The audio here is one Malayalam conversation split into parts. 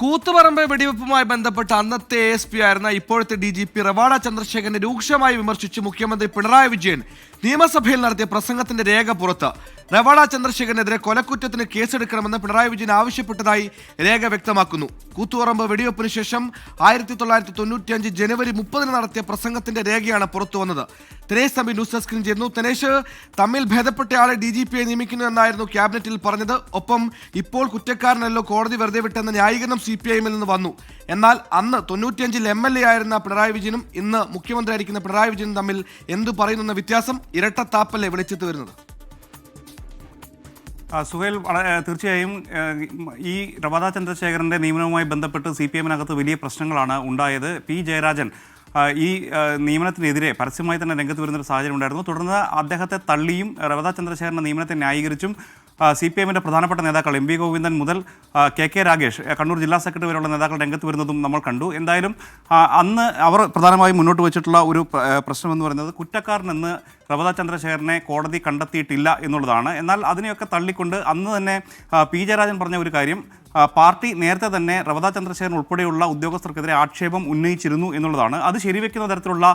കൂത്തുപറമ്പ് വെടിവെപ്പുമായി ബന്ധപ്പെട്ട് അന്നത്തെ എസ് പി ആയിരുന്ന ഇപ്പോഴത്തെ ഡി ജി പി റവാഡ ചന്ദ്രശേഖരനെ രൂക്ഷമായി വിമർശിച്ച് മുഖ്യമന്ത്രി പിണറായി വിജയൻ നിയമസഭയിൽ നടത്തിയ പ്രസംഗത്തിന്റെ രേഖ പുറത്ത്. റവാഡ ചന്ദ്രശേഖരനെതിരെ കൊലക്കുറ്റത്തിന് കേസെടുക്കണമെന്ന് പിണറായി വിജയൻ ആവശ്യപ്പെട്ടതായി രേഖ വ്യക്തമാക്കുന്നു. കൂത്തുപറമ്പ് വെടിവെപ്പിന് ശേഷം ആയിരത്തി തൊള്ളായിരത്തി തൊണ്ണൂറ്റിയഞ്ച് ജനുവരി മുപ്പതിന് നടത്തിയ പ്രസംഗത്തിന്റെ രേഖയാണ് പുറത്തു വന്നത്. ദിനേശ് തമ്പി ന്യൂസ് ഡെസ്കിൽ ചേരുന്നു. ദിനേശ് തമ്മിൽ ഭേദപ്പെട്ടയാളെ ഡി ജി പിയെ നിയമിക്കുന്നു എന്നായിരുന്നു ക്യാബിനറ്റിൽ പറഞ്ഞത്. ഒപ്പം ഇപ്പോൾ കുറ്റക്കാരനല്ലോ കോടതി വെറുതെ വിട്ടെന്ന ന്യായീകരണം സി പി ഐ എമ്മിൽ നിന്ന് വന്നു. എന്നാൽ അന്ന് തൊണ്ണൂറ്റിയഞ്ചിൽ എം എൽ എ ആയിരുന്ന പിണറായി വിജയനും ഇന്ന് മുഖ്യമന്ത്രിയായിരിക്കുന്ന പിണറായി വിജയനും തമ്മിൽ എന്തു പറയുന്നു വ്യത്യാസം ഇരട്ടത്താപ്പല്ലേ വിളിച്ചെത്തു വരുന്നത്. സുഹേൽ തീർച്ചയായും ഈ റവാദ ചന്ദ്രശേഖരന്റെ നിയമനവുമായി ബന്ധപ്പെട്ട് സി പി എമ്മിനകത്ത് വലിയ പ്രശ്നങ്ങളാണ് ഉണ്ടായത്. പി ജയരാജൻ ഈ നിയമനത്തിനെതിരെ പരസ്യമായി തന്നെ രംഗത്ത് വരുന്നൊരു സാഹചര്യം ഉണ്ടായിരുന്നു. തുടർന്ന് അദ്ദേഹത്തെ തള്ളിയും റവദ ചന്ദ്രശേഖരന്റെ നിയമനത്തെ ന്യായീകരിച്ചും സി പി എമ്മിന്റെ പ്രധാനപ്പെട്ട നേതാക്കൾ എം വി ഗോവിന്ദൻ മുതൽ കെ കെ രാഗേഷ് കണ്ണൂർ ജില്ലാ സെക്രട്ടറി വരെയുള്ള നേതാക്കൾ രംഗത്ത് വരുന്നതും നമ്മൾ കണ്ടു. എന്തായാലും അന്ന് അവർ പ്രധാനമായും മുന്നോട്ട് വെച്ചിട്ടുള്ള ഒരു പ്രശ്നം എന്ന് പറയുന്നത് കുറ്റക്കാരനെന്ന് പ്രഭത ചന്ദ്രശേഖരനെ കോടതി കണ്ടെത്തിയിട്ടില്ല എന്നുള്ളതാണ്. എന്നാൽ അതിനെയൊക്കെ തള്ളിക്കൊണ്ട് അന്ന് തന്നെ പി ജയരാജൻ പറഞ്ഞ ഒരു കാര്യം പാർട്ടി നേരത്തെ തന്നെ റവത ചന്ദ്രശേഖരൻ ഉൾപ്പെടെയുള്ള ഉദ്യോഗസ്ഥർക്കെതിരെ ആക്ഷേപം ഉന്നയിച്ചിരുന്നു എന്നുള്ളതാണ്. അത് ശരിവെക്കുന്ന തരത്തിലുള്ള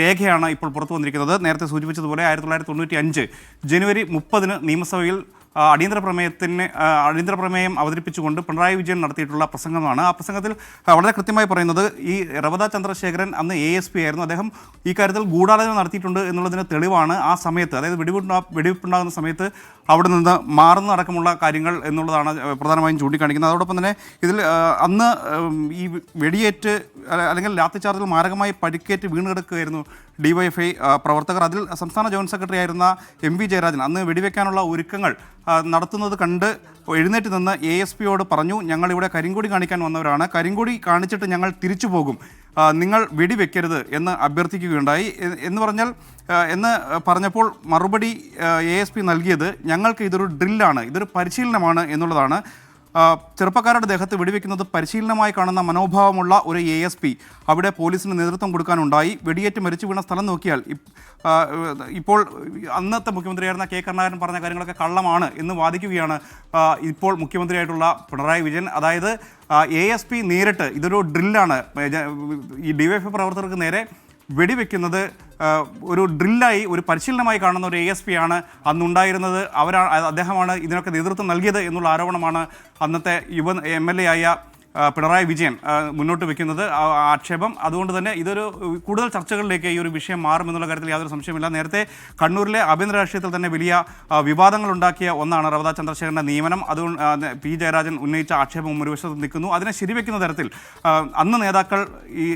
രേഖയാണ് ഇപ്പോൾ പുറത്തു വന്നിരിക്കുന്നത്. നേരത്തെ സൂചിപ്പിച്ചതുപോലെ ആയിരത്തി തൊള്ളായിരത്തി തൊണ്ണൂറ്റി അഞ്ച് ജനുവരി മുപ്പതിന് നിയമസഭയിൽ അടിയന്തര പ്രമേയത്തിന് അടിയന്തര പ്രമേയം അവതരിപ്പിച്ചുകൊണ്ട് പിണറായി വിജയൻ നടത്തിയിട്ടുള്ള പ്രസംഗമാണ്. ആ പ്രസംഗത്തിൽ വളരെ കൃത്യമായി പറയുന്നത് ഈ റവദ ചന്ദ്രശേഖരൻ അന്ന് എ എസ് പി ആയിരുന്നു. അദ്ദേഹം ഈ കാര്യത്തിൽ ഗൂഢാലോചന നടത്തിയിട്ടുണ്ട് എന്നുള്ളതിന് തെളിവാണ് ആ സമയത്ത്. അതായത് വെടിവെപ്പുണ്ടാ വെടിവെപ്പുണ്ടാകുന്ന സമയത്ത് അവിടെ നിന്ന് മാറുന്നതടക്കമുള്ള കാര്യങ്ങൾ എന്നുള്ളതാണ് പ്രധാനമായും ചൂണ്ടിക്കാണിക്കുന്നത്. അതോടൊപ്പം തന്നെ ഇതിൽ അന്ന് ഈ വെടിയേറ്റ് അല്ല- അല്ലെങ്കിൽ ലാത്തിച്ചാർജിൽ മാരകമായി പരിക്കേറ്റ് വീണ് കിടക്കുകയായിരുന്നു ഡിവൈഎഫ്ഐ പ്രവർത്തകർ. അതിൽ സംസ്ഥാന ജോയിന്റ് സെക്രട്ടറി ആയിരുന്ന എം വി ജയരാജൻ അന്ന് വെടിവെക്കാനുള്ള ഒരുക്കങ്ങൾ നടത്തുന്നത് കണ്ട് എഴുന്നേറ്റ് നിന്ന് എ എസ് പിയോട് പറഞ്ഞു ഞങ്ങളിവിടെ കരിങ്കൊടി കാണിക്കാൻ വന്നവരാണ്. കരിങ്കൊടി കാണിച്ചിട്ട് ഞങ്ങൾ തിരിച്ചു പോകും. നിങ്ങൾ വെടിവെക്കരുത് എന്ന് അഭ്യർത്ഥിക്കുകയുണ്ടായി. എന്ന് പറഞ്ഞാൽ എന്ന് പറഞ്ഞപ്പോൾ മറുപടി എ എസ് പി നൽകിയത് ഞങ്ങൾക്ക് ഇതൊരു ഡ്രില്ലാണ് ഇതൊരു പരിശീലനമാണ് എന്നുള്ളതാണ് ചെറുപ്പക്കാരുടെ ദേഹത്ത് വെടിവെക്കുന്നത് പരിശീലനമായി കാണുന്ന മനോഭാവമുള്ള ഒരു എ എസ് പി അവിടെ പോലീസിന് നേതൃത്വം കൊടുക്കാനുണ്ടായി. വെടിയേറ്റ് മരിച്ചു വീണ സ്ഥലം നോക്കിയാൽ ഇപ്പോൾ അന്നത്തെ മുഖ്യമന്ത്രിയായിരുന്ന കെ കരുണാകരൻ പറഞ്ഞ കാര്യങ്ങളൊക്കെ കള്ളമാണ് എന്ന് വാദിക്കുകയാണ് ഇപ്പോൾ മുഖ്യമന്ത്രിയായിട്ടുള്ള പിണറായി വിജയൻ. അതായത് എ എസ് പി നേരിട്ട് ഇതൊരു ഡ്രില്ലാണ്. ഈ ഡിവൈഎഫ് പ്രവർത്തകർക്ക് നേരെ വെടിവെക്കുന്നത് ഒരു ഡ്രില്ലായി ഒരു പരിശീലനമായി കാണുന്ന ഒരു എ എസ് പി ആണ് അന്നുണ്ടായിരുന്നത്. അവരാണ് അദ്ദേഹമാണ് ഇതിനൊക്കെ നേതൃത്വം നൽകിയത് എന്നുള്ള ആരോപണമാണ് അന്നത്തെ യുവ എം എൽ എ ആയ പിണറായി വിജയൻ മുന്നോട്ട് വെക്കുന്നത് ആക്ഷേപം. അതുകൊണ്ട് തന്നെ ഇതൊരു കൂടുതൽ ചർച്ചകളിലേക്ക് ഈ ഒരു വിഷയം മാറും എന്നുള്ള കാര്യത്തിൽ യാതൊരു സംശയമില്ല നേരത്തെ കണ്ണൂരിലെ ആഭ്യന്തര രാഷ്ട്രീയത്തിൽ തന്നെ വലിയ വിവാദങ്ങൾ ഉണ്ടാക്കിയ ഒന്നാണ് റവദ ചന്ദ്രശേഖരന്റെ നിയമനം. അതുകൊണ്ട് പി. ജയരാജൻ ഉന്നയിച്ച ആക്ഷേപം ഒരു വശത്ത് നിൽക്കുന്നു. അതിനെ ശരിവെക്കുന്ന തരത്തിൽ അന്ന് നേതാക്കൾ ഈ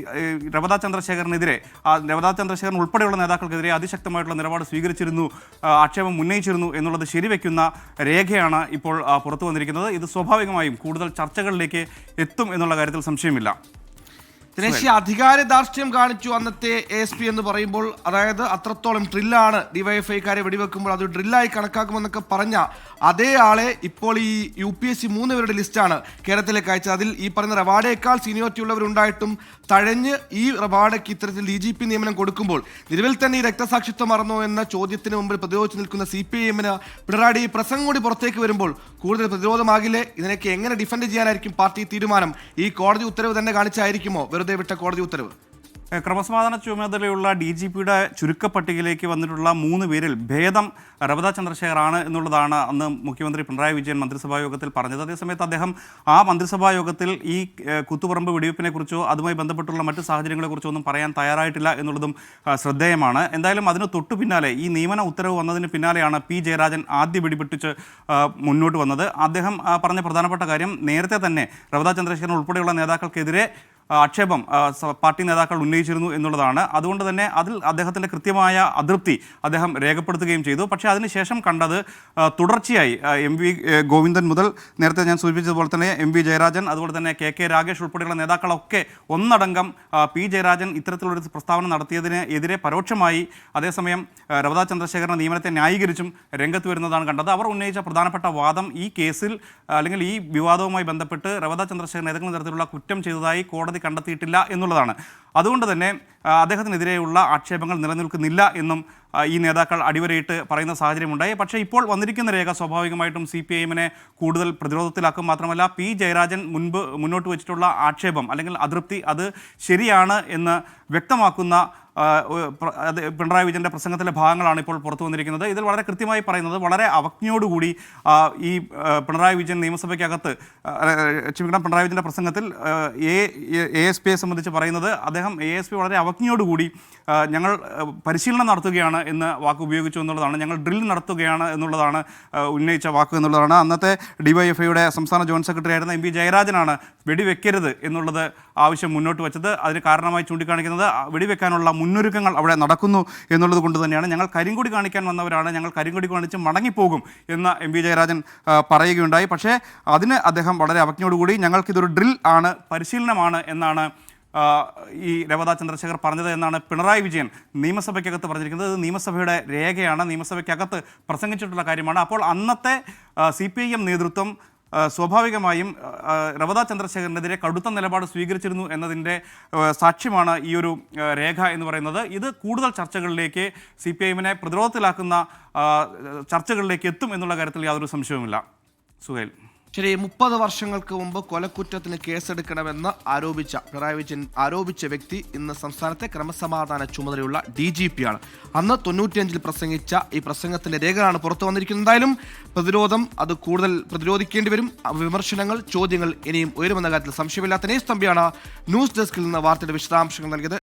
രവതാ ചന്ദ്രശേഖരനെതിരെ ആ രവദ ചന്ദ്രശേഖരൻ ഉൾപ്പെടെയുള്ള നേതാക്കൾക്കെതിരെ അതിശക്തമായിട്ടുള്ള നിലപാട് സ്വീകരിച്ചിരുന്നു ആക്ഷേപം ഉന്നയിച്ചിരുന്നു എന്നുള്ളത് ശരിവെക്കുന്ന രേഖയാണ് ഇപ്പോൾ പുറത്തു വന്നിരിക്കുന്നത്. ഇത് സ്വാഭാവികമായും കൂടുതൽ ചർച്ചകളിലേക്ക് എത്തും എന്നുള്ള കാര്യത്തിൽ സംശയമില്ല. ദിനേശ് അധികാര ധാർഷ്ട്യം കാണിച്ചു അന്നത്തെ എസ് പി എന്ന് പറയുമ്പോൾ അതായത് അത്രത്തോളം ഡ്രില്ലാണ് ഡിവൈഎഫ്ഐക്കാരെ വെടിവെക്കുമ്പോൾ അത് ഡ്രില്ലായി കണക്കാക്കുമെന്നൊക്കെ പറഞ്ഞ അതേ ആളെ ഇപ്പോൾ ഈ യു പി എസ് സി മൂന്ന് പേരുടെ ലിസ്റ്റാണ് കേരളത്തിലേക്ക് അയച്ചത് അതിൽ ഈ പറയുന്ന റവാഡയേക്കാൾ സീനിയോറിറ്റി ഉള്ളവരുണ്ടായിട്ടും തഴഞ്ഞ് ഈ റവാഡയ്ക്ക് ഇത്തരത്തിൽ ഡി ജി പി നിയമനം കൊടുക്കുമ്പോൾ നിലവിൽ തന്നെ ഈ രക്തസാക്ഷിത്വം മറന്നോ എന്ന ചോദ്യത്തിന് മുമ്പിൽ പ്രതിരോധിച്ച് നിൽക്കുന്ന സി പി ഐ എമ്മിന് പിണറായി ഈ പ്രസംഗം കൂടി പുറത്തേക്ക് വരുമ്പോൾ കൂടുതൽ പ്രതിരോധമാകില്ലേ? ഇതിനൊക്കെ എങ്ങനെ ഡിഫെൻഡ് ചെയ്യാനായിരിക്കും പാർട്ടി തീരുമാനം? ഈ കോടതി ഉത്തരവ് തന്നെ കാണിച്ചായിരിക്കുമോ? വെറുതെ വിട്ട കോടതി ഉത്തരവ്. ക്രമസമാധാന ചുമതലയുള്ള ഡി ജി പിയുടെ ചുരുക്കപ്പട്ടികയിലേക്ക് വന്നിട്ടുള്ള മൂന്ന് പേരിൽ ഭേദം രവത ചന്ദ്രശേഖറാണ് എന്നുള്ളതാണ് അന്ന് മുഖ്യമന്ത്രി പിണറായി വിജയൻ മന്ത്രിസഭാ യോഗത്തിൽ പറഞ്ഞത്. അതേസമയത്ത് അദ്ദേഹം ആ മന്ത്രിസഭാ യോഗത്തിൽ ഈ കുത്തുപറമ്പ് വെടിവെപ്പിനെക്കുറിച്ചോ അതുമായി ബന്ധപ്പെട്ടുള്ള മറ്റ് സാഹചര്യങ്ങളെക്കുറിച്ചോ ഒന്നും പറയാൻ തയ്യാറായിട്ടില്ല എന്നുള്ളതും ശ്രദ്ധേയമാണ്. എന്തായാലും അതിന് തൊട്ടു പിന്നാലെ ഈ നിയമന ഉത്തരവ് വന്നതിന് പിന്നാലെയാണ് പി ജയരാജൻ ആദ്യ വെടിപെട്ടിച്ച് മുന്നോട്ട് വന്നത്. അദ്ദേഹം പറഞ്ഞ പ്രധാനപ്പെട്ട കാര്യം നേരത്തെ തന്നെ രവത ചന്ദ്രശേഖരൻ ഉൾപ്പെടെയുള്ള നേതാക്കൾക്കെതിരെ ആക്ഷേപം പാർട്ടി നേതാക്കൾ ഉന്നയിച്ചിരുന്നു എന്നുള്ളതാണ്. അതുകൊണ്ട് തന്നെ അതിൽ അദ്ദേഹത്തിന്റെ കൃത്യമായ അതൃപ്തി അദ്ദേഹം രേഖപ്പെടുത്തുകയും ചെയ്തു. പക്ഷേ അതിനുശേഷം കണ്ടത് തുടർച്ചയായി എം വി ഗോവിന്ദൻ മുതൽ നേരത്തെ ഞാൻ സൂചിപ്പിച്ചതുപോലെ തന്നെ എം വി ജയരാജൻ അതുപോലെ തന്നെ കെ കെ രാഗേഷ് ഉൾപ്പെടെയുള്ള നേതാക്കളൊക്കെ ഒന്നടങ്കം പി ജയരാജൻ ഇത്തരത്തിലൊരു പ്രസ്താവന നടത്തിയതിന് എതിരെ പരോക്ഷമായി അതേസമയം രവതാ ചന്ദ്രശേഖരന്റെ നിയമനത്തെ ന്യായീകരിച്ചും രംഗത്ത് വരുന്നതാണ് കണ്ടത്. അവർ ഉന്നയിച്ച പ്രധാനപ്പെട്ട വാദം ഈ കേസിൽ അല്ലെങ്കിൽ ഈ വിവാദവുമായി ബന്ധപ്പെട്ട് രവതാ ചന്ദ്രശേഖരൻ ഏതെങ്കിലും തരത്തിലുള്ള കുറ്റം ചെയ്തതായി കോടതി കോടതി കണ്ടെത്തിയിട്ടില്ല എന്നുള്ളതാണ്. അതുകൊണ്ട് തന്നെ അദ്ദേഹത്തിനെതിരെയുള്ള ആക്ഷേപങ്ങൾ നിലനിൽക്കുന്നില്ല എന്നും ഈ നേതാക്കൾ അടിവരയിട്ട് പറയുന്ന സാഹചര്യമുണ്ടായി. പക്ഷേ ഇപ്പോൾ വന്നിരിക്കുന്ന രേഖ സ്വാഭാവികമായിട്ടും സി പി ഐഎമ്മിനെ കൂടുതൽ പ്രതിരോധത്തിലാക്കും മാത്രമല്ല പി ജയരാജൻ മുൻപ് മുന്നോട്ട് വെച്ചിട്ടുള്ള ആക്ഷേപം അല്ലെങ്കിൽ അതൃപ്തി അത് ശരിയാണ് എന്ന് വ്യക്തമാക്കുന്ന പിണറായി വിജയന്റെ പ്രസംഗത്തിലെ ഭാഗങ്ങളാണ് ഇപ്പോൾ പുറത്തു വന്നിരിക്കുന്നത്. ഇതിൽ വളരെ കൃത്യമായി പറയുന്നത് വളരെ അവജ്ഞയോടുകൂടി ഈ പിണറായി വിജയൻ നിയമസഭയ്ക്കകത്ത് ക്ഷമിക്കണം പിണറായി വിജയന്റെ പ്രസംഗത്തിൽ എ എ എസ് പിയെ സംബന്ധിച്ച് പറയുന്നത് അദ്ദേഹം എ എസ് പി വളരെ അവജ്ഞയോടുകൂടി ഞങ്ങൾ പരിശീലനം നടത്തുകയാണ് എന്ന് വാക്ക് ഉപയോഗിച്ചു എന്നുള്ളതാണ്. ഞങ്ങൾ ഡ്രിൽ നടത്തുകയാണ് എന്നുള്ളതാണ് ഉന്നയിച്ച വാക്ക് എന്നുള്ളതാണ്. അന്നത്തെ ഡിവൈഎഫ്ഐയുടെ സംസ്ഥാന ജോയിന്റ് സെക്രട്ടറി ആയിരുന്ന എം പി ജയരാജനാണ് വെടിവെക്കരുത് എന്നുള്ളത് ആവശ്യം മുന്നോട്ട് വെച്ചത്. അതിന് കാരണമായി ചൂണ്ടിക്കാണിക്കുന്നത് വെടിവെക്കാനുള്ള വെടിവെക്കാനുള്ള മുന്നൊരുക്കങ്ങൾ അവിടെ നടക്കുന്നു എന്നുള്ളത് കൊണ്ട് തന്നെയാണ്. ഞങ്ങൾ കരിങ്കൊടി കാണിക്കാൻ വന്നവരാണ്. ഞങ്ങൾ കരിങ്കൊടി കാണിച്ച് മടങ്ങിപ്പോകും എന്ന് എം വി ജയരാജൻ പറയുകയുണ്ടായി. പക്ഷേ അതിന് അദ്ദേഹം വളരെ അവജ്ഞയോടുകൂടി ഞങ്ങൾക്കിതൊരു ഡ്രിൽ ആണ് പരിശീലനമാണ് എന്നാണ് ഈ രവത ചന്ദ്രശേഖർ പറഞ്ഞത് എന്നാണ് പിണറായി വിജയൻ നിയമസഭയ്ക്കകത്ത് പറഞ്ഞിരിക്കുന്നത്. ഇത് നിയമസഭയുടെ രേഖയാണ്. നിയമസഭയ്ക്കകത്ത് പ്രസംഗിച്ചിട്ടുള്ള കാര്യമാണ്. അപ്പോൾ അന്നത്തെ സി പി ഐ എം നേതൃത്വം സ്വാഭാവികമായും രവതാ ചന്ദ്രശേഖരനെതിരെ കടുത്ത നിലപാട് സ്വീകരിച്ചിരുന്നു എന്നതിന്റെ സാക്ഷ്യമാണ് ഈ ഒരു രേഖ എന്ന് പറയുന്നത്. ഇത് കൂടുതൽ ചർച്ചകളിലേക്ക് സി പി ഐ എമ്മിനെ പ്രതിരോധത്തിലാക്കുന്ന ചർച്ചകളിലേക്ക് എത്തും എന്നുള്ള കാര്യത്തിൽ യാതൊരു സംശയവുമില്ല. സുഹേൽ. ശരി മുപ്പത് വർഷങ്ങൾക്ക് മുമ്പ് കൊലക്കുറ്റത്തിന് കേസെടുക്കണമെന്ന് ആരോപിച്ച പിണറായി വിജയൻ ആരോപിച്ച വ്യക്തി ഇന്ന് സംസ്ഥാനത്തെ ക്രമസമാധാന ചുമതലയുള്ള ഡി ജി പി ആണ് അന്ന് തൊണ്ണൂറ്റിയഞ്ചിൽ പ്രസംഗിച്ച ഈ പ്രസംഗത്തിന്റെ രേഖകളാണ് പുറത്തു വന്നിരിക്കുന്നത്. എന്തായാലും പ്രതിരോധം അത് കൂടുതൽ പ്രതിരോധിക്കേണ്ടി വരും. വിമർശനങ്ങൾ ചോദ്യങ്ങൾ ഇനിയും ഉയരുമെന്ന കാര്യത്തിൽ സംശയമില്ലാത്ത നെയ്സ് ന്യൂസ് ഡെസ്കിൽ നിന്ന് വാർത്തയുടെ വിശദാംശങ്ങൾ നൽകിയത്.